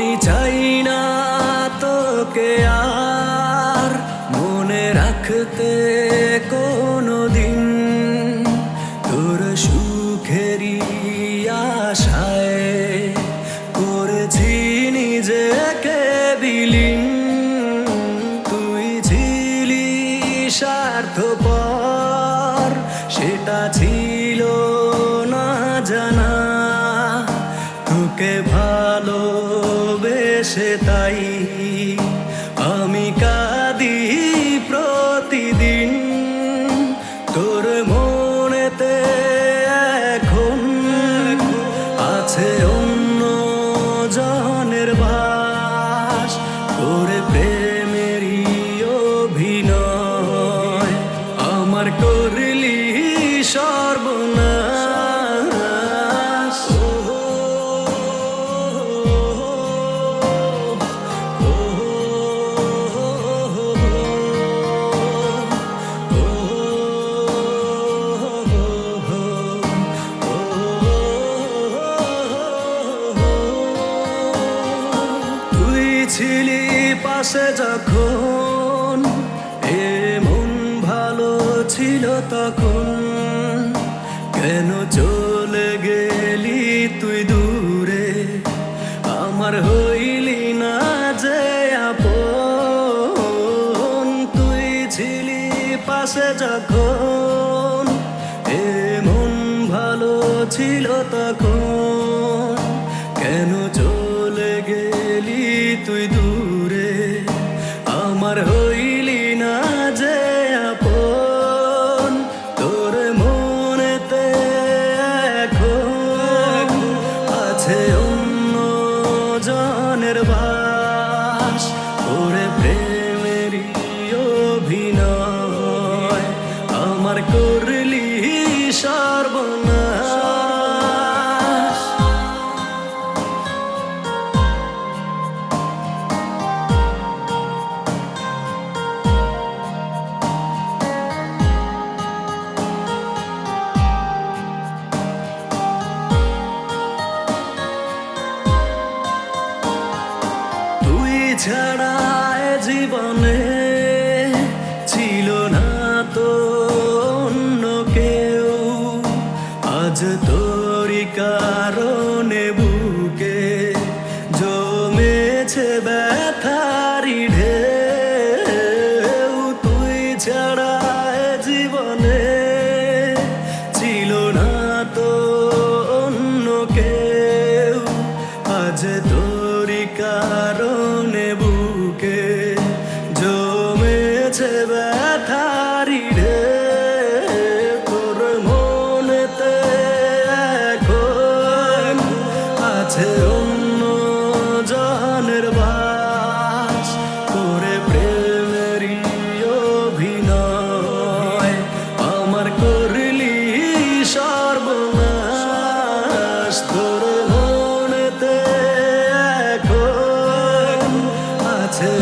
আমি চাই না তোকে আর মনে রাখতে কোনো দিন তোর সুখেরই আশায় করেছি নিজেকে বিলীন। তুই ছিলি স্বার্থপর, সেটা ছিল না জানা। তোকে ভালোবেসে তাই আমি কাঁদি প্রতিদিন। তোর মনেতে এখন আছে অন্য জনের বাস। তোর প্রেমেরই অভিনয় আমার করলি সর্বনাশ। পাশে যখন এমন ভালো ছিল তখন, কেন চলে গেলি তুই দূরে? আমার হইলি না যে আপন, তুই ছিলি পাশে যখন এমন ভালো ছিল তখন। জনের বাস ওরে প্রেমেরই অভিনয়। আমার করলি তুই ছাড়া জীবনে ছিল না তো অন্য কেউ। আজ তোরই কারণে বুকে জমেছে ব্যথারি ঢেউ। তুই ছাড়া জীবনে ছিল না তো অন্য কেউ। আজ তোরই প্রাণের বাস তোরে প্রেমের অভিনয়। আমার করলি সর্বনাশ তোর মনেতে এখন আছে